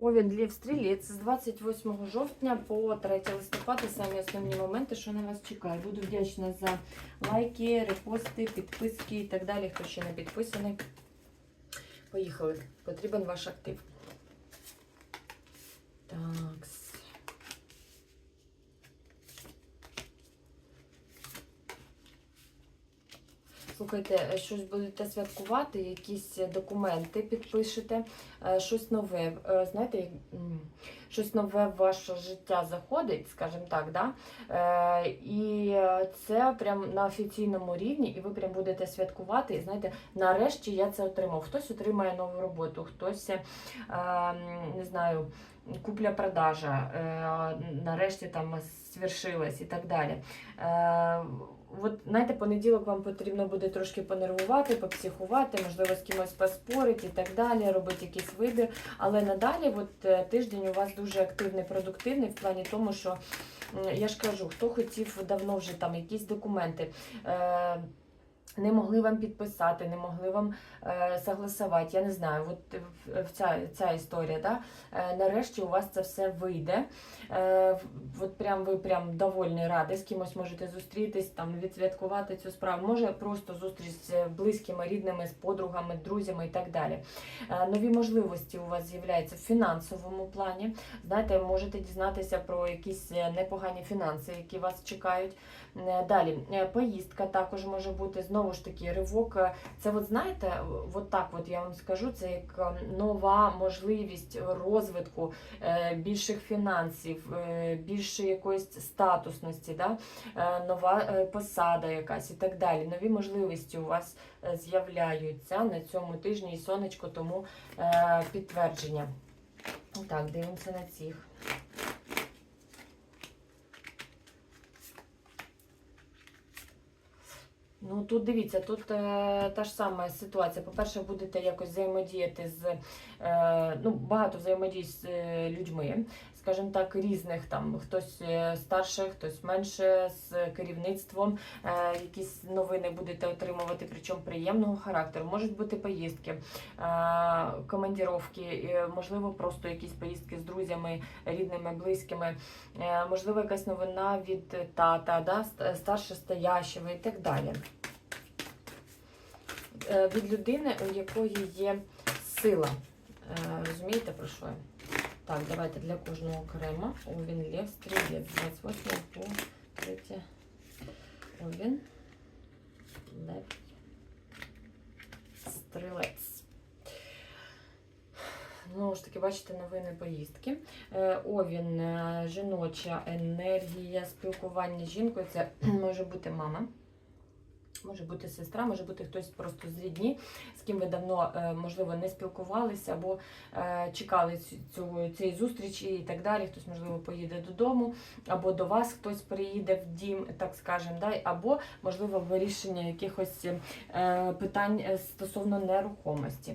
Овен Лев Стрілець з 28 жовтня по 3 листопада самі основні моменти, що на вас чекає. Буду вдячна за лайки, репости, підписки і так далі. Хто ще не підписаний. Поїхали. Потрібен ваш актив. Так. Слухайте, щось будете святкувати, якісь документи підпишете, е, щось нове. Е, Знаєте, щось нове в ваше життя заходить, скажімо так, да? Е, і це прям на офіційному рівні, і ви прям будете святкувати. І знаєте, нарешті я це отримав. Хтось отримає нову роботу, хтось, е, не знаю, купля-продажа, е, нарешті там свершилась і так далі. От знаєте, понеділок вам потрібно буде трошки понервувати, попсіхувати, можливо, з кимось поспорити і так далі, робити якийсь вибір. Але надалі, от е, тиждень у вас дуже активний, продуктивний в плані тому, що я ж кажу, хто хотів давно вже там якісь документи. Е, не могли вам підписати, не могли вам е, согласувати. Я не знаю, от в- в ця, ця історія, да? е, нарешті у вас це все вийде. Е, от прям ви прям довольні раді, з кимось можете зустрітись, там відсвяткувати цю справу. Може просто зустріч з близькими, рідними, з подругами, друзями і так далі. Е, нові можливості у вас з'являються в фінансовому плані. Знаєте, можете дізнатися про якісь е, непогані фінанси, які вас чекають. Е, Далі, е, поїздка також може бути знову ж таки ривок. е, Це, от знаєте, от так от я вам скажу, це як е, нова можливість розвитку е, більших фінансів, більше якоїсь статусності, да? нова посада якась і так далі. Нові можливості у вас з'являються на цьому тижні і сонечко, тому підтвердження. Так, дивимося на цих. Ну тут дивіться, тут е, та ж сама ситуація. По-перше, будете якось взаємодіяти з е, ну, багато взаємодій з е, людьми, скажімо так, різних там хтось е, старше, хтось менше з керівництвом. Е, якісь новини будете отримувати, причому приємного характеру. Можуть бути поїздки, е, командіровки, можливо, просто якісь поїздки з друзями, рідними, близькими, можливо, якась новина від тата, да, старше стоящого і так далі. Від людини, у якої є сила. Розумієте, про що я? Так, давайте для кожного окремо. Овін, Лев, Стрілець, 28 по 3. Овін, Лев, Стрілець. Знову ж таки, бачите, новини поїздки. Е, Овін, е, жіноча енергія, спілкування з жінкою. Це може бути мама. Може бути сестра, може бути хтось просто з рідні, з ким ви давно, е, можливо, не спілкувалися або е, чекали цю, цієї зустрічі і так далі. Хтось, можливо, поїде додому, або до вас хтось приїде в дім, так скажемо, да? або, можливо, вирішення якихось е, питань стосовно нерухомості.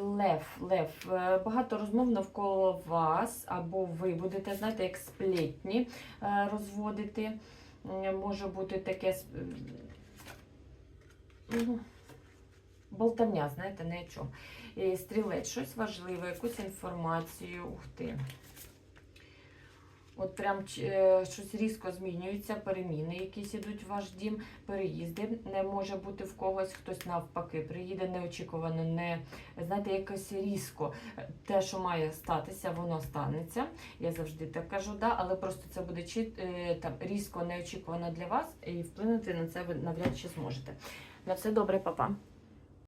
Лев, лев, багато розмов навколо вас, або ви будете, знаєте, як сплетні е, розводити. М, Може бути таке ну, болтавня, знаєте, не о чому. Стрілець, щось важливе, якусь інформацію. Ух ти. От прям е, щось різко змінюється, переміни якісь ідуть в ваш дім, переїзди. Не може бути в когось, хтось навпаки, приїде неочікувано, не знаєте, якось різко. Те, що має статися, воно станеться. Я завжди так кажу, да, але просто це буде чи, е, там, різко неочікувано для вас, і вплинути на це ви навряд чи зможете. На все добре, папа.